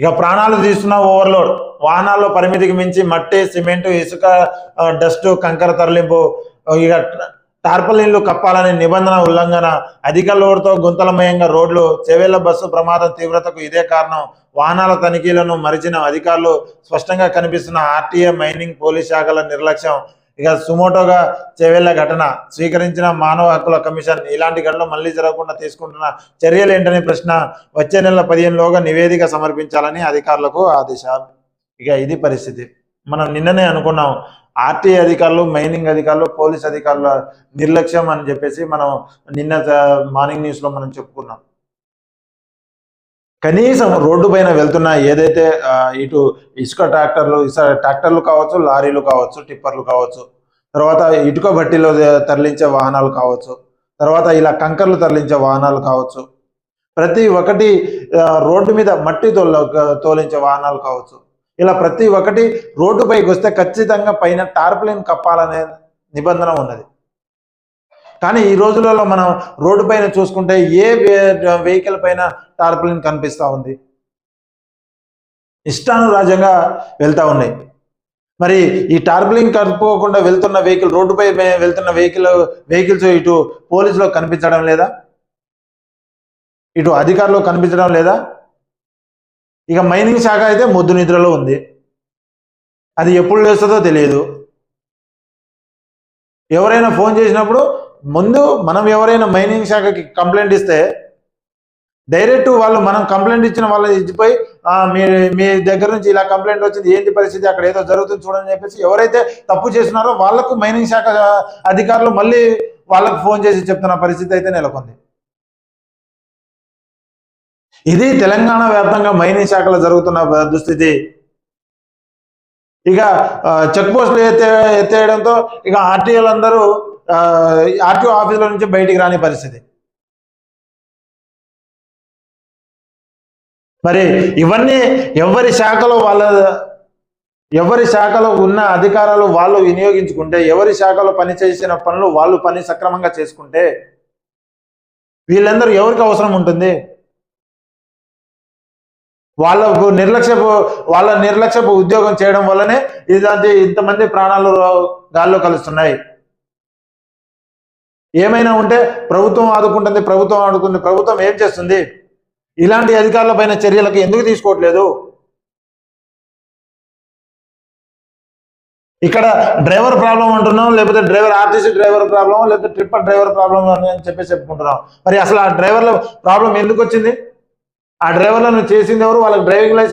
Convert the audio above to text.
ఇక ప్రాణాలు తీస్తున్న ఓవర్లోడ్. వాహనాల్లో పరిమితికి మించి మట్టి సిమెంట్ ఇసుక డస్ట్ కంకర తరలింపు ఇక టార్పలిన్లు కప్పాలనే నిబంధన ఉల్లంఘన అధిక లోడ్తో గుంతలమయంగా రోడ్లు చెవేళ్ళ బస్సు ప్రమాదం తీవ్రతకు ఇదే కారణం. వాహనాల తనిఖీలను మరిచిన అధికారులు స్పష్టంగా కనిపిస్తున్న ఆర్టీఏ మైనింగ్ పోలీస్ శాఖల నిర్లక్ష్యం. ఇక సుమోటోగా చెవేళ్ళ ఘటన. స్వీకరించిన మానవ హక్కుల కమిషన్ ఇలాంటి ఘటనలు మళ్ళీ జరగకుండా తీసుకుంటున్న చర్యలు ఏంటనే ప్రశ్న వచ్చే నెల పదిహేనులోగా నివేదిక సమర్పించాలని అధికారులకు ఆదేశాలు. ఇక ఇది పరిస్థితి. మనం నిన్ననే అనుకున్నాం ఆర్టీ అధికారులు మైనింగ్ అధికారులు పోలీస్ అధికారుల నిర్లక్ష్యం అని చెప్పేసి మనం నిన్న మార్నింగ్ న్యూస్లో మనం చెప్పుకున్నాం. కనీసం రోడ్డు పైన వెళ్తున్న ఏదైతే ఇటు ఇసుక ట్రాక్టర్లు ఇసుక ట్రాక్టర్లు కావచ్చు లారీలు కావచ్చు టిప్పర్లు కావచ్చు తర్వాత ఇటుక బట్టీలో తరలించే వాహనాలు కావచ్చు తర్వాత ఇలా కంకర్లు తరలించే వాహనాలు కావచ్చు ప్రతి ఒక్కటి రోడ్డు మీద మట్టి తోల తోలించే వాహనాలు కావచ్చు. ఇలా ప్రతి ఒక్కటి రోడ్డుపైకి వస్తే ఖచ్చితంగా పైన టార్పులిన్ కప్పాలనే నిబంధన ఉన్నది. కానీ ఈ రోజులలో మనం రోడ్డు పైన చూసుకుంటే ఏ వెహికల్ పైన టార్పులిన్ కనిపిస్తూ ఉంది? ఇష్టానురాజ్యంగా వెళ్తూ ఉన్నాయి. మరి ఈ టార్పులింగ్ కలుపుకోకుండా వెళ్తున్న వెహికల్ రోడ్డుపై వెళ్తున్న వెహికల్ వెహికల్స్ ఇటు పోలీసులో కనిపించడం లేదా? ఇటు అధికారులు కనిపించడం లేదా? ఇక మైనింగ్ శాఖ అయితే ముద్దు నిద్రలో ఉంది. అది ఎప్పుడు లేస్తుందో తెలియదు. ఎవరైనా ఫోన్ చేసినప్పుడు ముందు మనం ఎవరైనా మైనింగ్ శాఖకి కంప్లైంట్ ఇస్తే డైరెక్ట్ వాళ్ళు మనం కంప్లైంట్ ఇచ్చిన వాళ్ళు ఇచ్చిపోయి మీ మీ దగ్గర నుంచి ఇలా కంప్లైంట్ వచ్చింది ఏంటి పరిస్థితి? అక్కడ ఏదో జరుగుతుంది చూడని చెప్పేసి ఎవరైతే తప్పు చేస్తున్నారో వాళ్ళకు మైనింగ్ శాఖ అధికారులు మళ్ళీ వాళ్ళకు ఫోన్ చేసి చెప్తున్న పరిస్థితి అయితే నెలకొంది. ఇది తెలంగాణ వ్యాప్తంగా మైనింగ్ శాఖలో జరుగుతున్న దుస్థితి. ఇక చెక్ పోస్టులు ఎత్తే ఎత్తేయడంతో ఇక ఆర్టీఎల్ అందరూ ఆర్టీఓ ఆఫీసుల నుంచి బయటికి రాని పరిస్థితి. మరి ఇవన్నీ ఎవరి శాఖలో వాళ్ళ ఎవరి శాఖలో ఉన్న అధికారాలు వాళ్ళు వినియోగించుకుంటే ఎవరి శాఖలో పని చేసిన పనులు వాళ్ళు పని సక్రమంగా చేసుకుంటే వీళ్ళందరూ ఎవరికి అవసరం ఉంటుంది? వాళ్ళకు నిర్లక్ష్యపు వాళ్ళ నిర్లక్ష్యపు ఉద్యోగం చేయడం వల్లనే ఇలాంటి ఇంతమంది ప్రాణాలు గాల్లో కలుస్తున్నాయి. ఏమైనా ఉంటే ప్రభుత్వం ఆదుకుంటుంది ప్రభుత్వం ఆడుకుంది ప్రభుత్వం ఏం చేస్తుంది? ఇలాంటి అధికారుల పైన చర్యలకు ఎందుకు తీసుకోవట్లేదు? ఇక్కడ డ్రైవర్ ప్రాబ్లం అంటున్నాం లేకపోతే డ్రైవర్ ఆర్టీసీ డ్రైవర్ ప్రాబ్లం లేకపోతే ట్రిప్పర్ డ్రైవర్ ప్రాబ్లం అని చెప్పేసి చెప్పుకుంటున్నాం. మరి అసలు ఆ డ్రైవర్ల ప్రాబ్లం ఎందుకు వచ్చింది? ఆ డ్రైవర్లను చేసింది ఎవరు? వాళ్ళకి డ్రైవింగ్ లైసెన్స్